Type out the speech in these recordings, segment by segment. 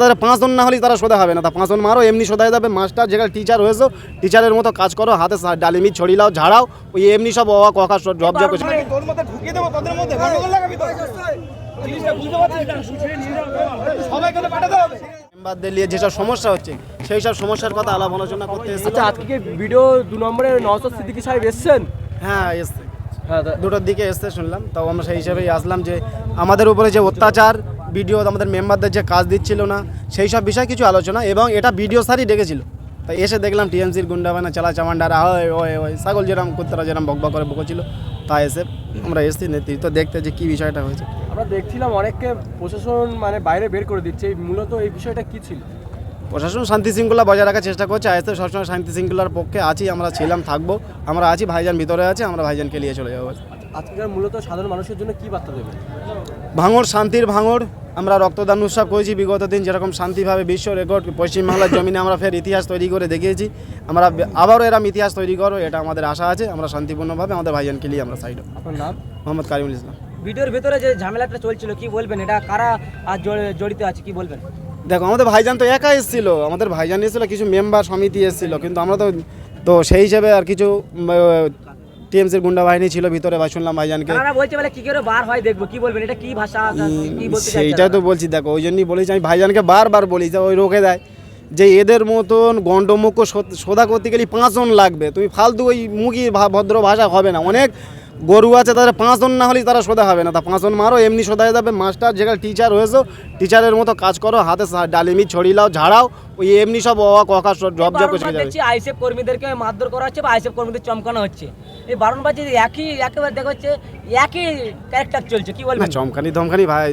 তাদের পাঁচজন না হলে তারা সোদা হবে না। তা পাঁচজন মারো এমনি সোদায় যাবে। মাস্টার যেখানে টিচার হয়েছো টিচারের মতো কাজ করো হাতে ডালিমি ছড়িলাও ঝাড়াও ওই এমনি সব অবাক ককা জব জব করছে। তোর মেম্বারদের নিয়ে যেসব সমস্যা হচ্ছে সেই সব সমস্যার কথা আলাপ আলোচনা করতে এসেছে। আচ্ছা আজকে ভিডিও দু নম্বরে নওশাদ সিদ্দিকী সাহেব এসছেন? হ্যাঁ এসছে। দুটোর দিকে এসছে শুনলাম। তাও আমরা সেই হিসাবেই আসলাম যে আমাদের উপরে যে অত্যাচার ভিডিও আমাদের মেম্বারদের যে কাজ দিচ্ছিল না সেই সব বিষয়ে কিছু আলোচনা এবং এটা ভিডিও স্যারই ডেকেছিল। তাই এসে দেখলাম টিএমসির গুন্ডাবানা চালা চামান্ডারা হয় ওই ওই ছাগল যেরকম কুত্তারা যেরকম বকবক করে বকেছিল তা এসে আমরা এসছি নেতৃত্ব দেখতে যে কী বিষয়টা হয়েছে। আমরা দেখছিলাম অনেককে প্রশাসন মানে বাইরে বের করে দিচ্ছে। এই মূলত এই বিষয়টা কী ছিল? প্রশাসন শান্তি শৃঙ্খলা বজায় রাখার চেষ্টা করছে। আইসে সবসময় শান্তি শৃঙ্খলার পক্ষে আছি আমরা ছিলাম থাকব। আমরা আছি ভাইজান ভিতরে আছে আমরা ভাইজানকে নিয়ে চলে যাব। আজকের মূলত সাধারণ মানুষের জন্য কি বার্তা দেবেন? ভাঙড় শান্তির ভাঙড় আমরা রক্তদান উৎসব করেছি বিগত দিন যেরকম শান্তিভাবে বিশ্ব রেকর্ড পশ্চিমবাংলার জমিনে আমরা ফের ইতিহাস তৈরি করে দেখিয়েছি। আমরা আবারও এরম ইতিহাস তৈরি করব এটা আমাদের আশা আছে আমরা শান্তিপূর্ণভাবে আমাদের ভাইজানকে নিয়ে আমরা সাইড আপনার নাম? মোহাম্মদ কারিমুল ইসলাম। ভিডিওর ভেতরে যে ঝামেলাটা চলছিল কি বলবেন? এটা কারা জড়িত আছে কি বলবেন? দেখো আমাদের ভাইজান তো একা এসেছিল আমাদের ভাইজান এসেছিল কিছু মেম্বার সমিতি এসেছিল কিন্তু আমরা তো তো সেই হিসেবে আর কিছু টিএমসির গুন্ডা বাহিনী ছিল ভিতরে বা শুনলাম ভাইজানকে। সেইটাই তো বলছি দেখো ওই জন্যই বলেছি আমি ভাইজানকে বারবার বলি যে ওই রোকে দেয় যে এদের মতন গণ্ডমুখ সোদা করতে গেলে পাঁচজন লাগবে তুমি ফালতু ওই মুখী ভদ্র ভাষা হবে না। অনেক গরু আছে, তাদের পাঁচজন না হলেই তারা সোদা হবে না। তা পাঁচজন মারো, এমনি সোদায় যাবে। মাস্টার, যেখানে টিচার হয়েছো টিচারের মতো কাজ করো, হাতে ডালিমি ছড়িলাও ঝাড়াও, ওই এমনি সব ককা জব জব করে যাবে। দেখছি কর্মীদেরকে মারধর করা হচ্ছে বা আইসেফ কর্মীদের চমকানো হচ্ছে। এই বারণ যে একই একেবারে দেখা হচ্ছে একই ক্যারেক্টার চলছে কি বলবেন? চমকানি ধমকানি ভাই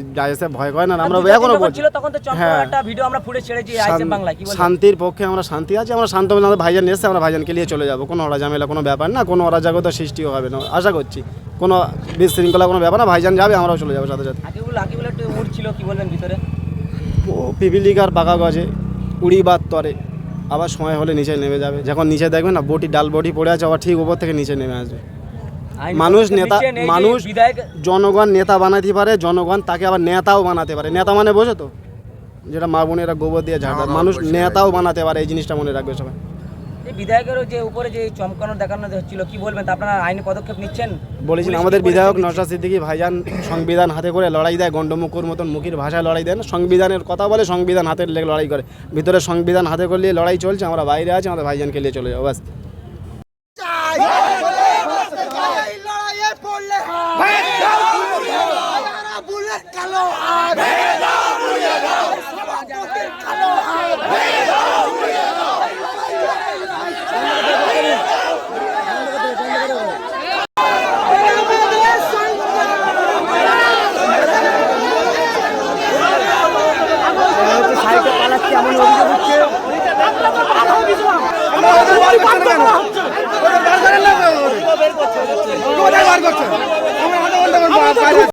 ভয় করে না আমরা এখনও বলছি। ছিল তখন তো চমকানো হ্যাঁ। একটা ভিডিও আমরা ফুটে ছেড়েছি আইসএফ বাংলায় কি বলবেন? শান্তির পক্ষে আমরা শান্তি আছি আমরা শান্ত বলে আমাদের ভাইজান এসে আমরা ভাইজানকে নিয়ে চলে যাব। কোনো অরাঝামেলা কোনো ব্যাপার না কোনো অরাজকতা সৃষ্টি হবে না আশা করছি। কোনো বিশৃঙ্খলা কোনো ব্যাপার না ভাইজান যাবে আমরাও চলে যাব সাথে সাথে। আকিবুল আকিবুল একটু উঠছিল কি বলবেন ভিতরে? ও পিপিলিকার পাকা গজে উড়ি বাদ তরে আবার সময় হলে নিচে নেমে যাবে। যখন নিচে দেখবে না বটি ডাল বটি পড়ে আছে আবার ঠিক উপর থেকে নিচে নেমে আসবে। মানুষ নেতা মানুষ বিধায়ক জনগণ নেতা বানাতে পারে জনগণ তাকে আবার নেতাও বানাতে পারে। নেতা মানে বোঝো তো? যেটা মা বোনেরা গোবর দিয়ে ঝাড় দেয়। মানুষ নেতাও বানাতে পারে এই জিনিসটা মনে রাখবে সবাই। এই বিধায়কেরও যে উপরে যে চমকানো দেখানো হচ্ছিল কি বলবেন? আপনারা আইনি পদক্ষেপ নিচ্ছেন? বলেছেন আমাদের বিধায়ক নশা সিদ্দিকী ভাইজান সংবিধান হাতে করে লড়াই দেয় গণ্ডমুকুর মতন মুখের ভাষায় লড়াই দেয় না সংবিধানের কথা বলে সংবিধান হাতে লেগে লড়াই করে। ভিতরে সংবিধান হাতে করে নিয়ে লড়াই চলছে আমরা বাইরে আছি আমাদের ভাইজানকে নিয়ে চলে যাব ব্যাস বার করছে।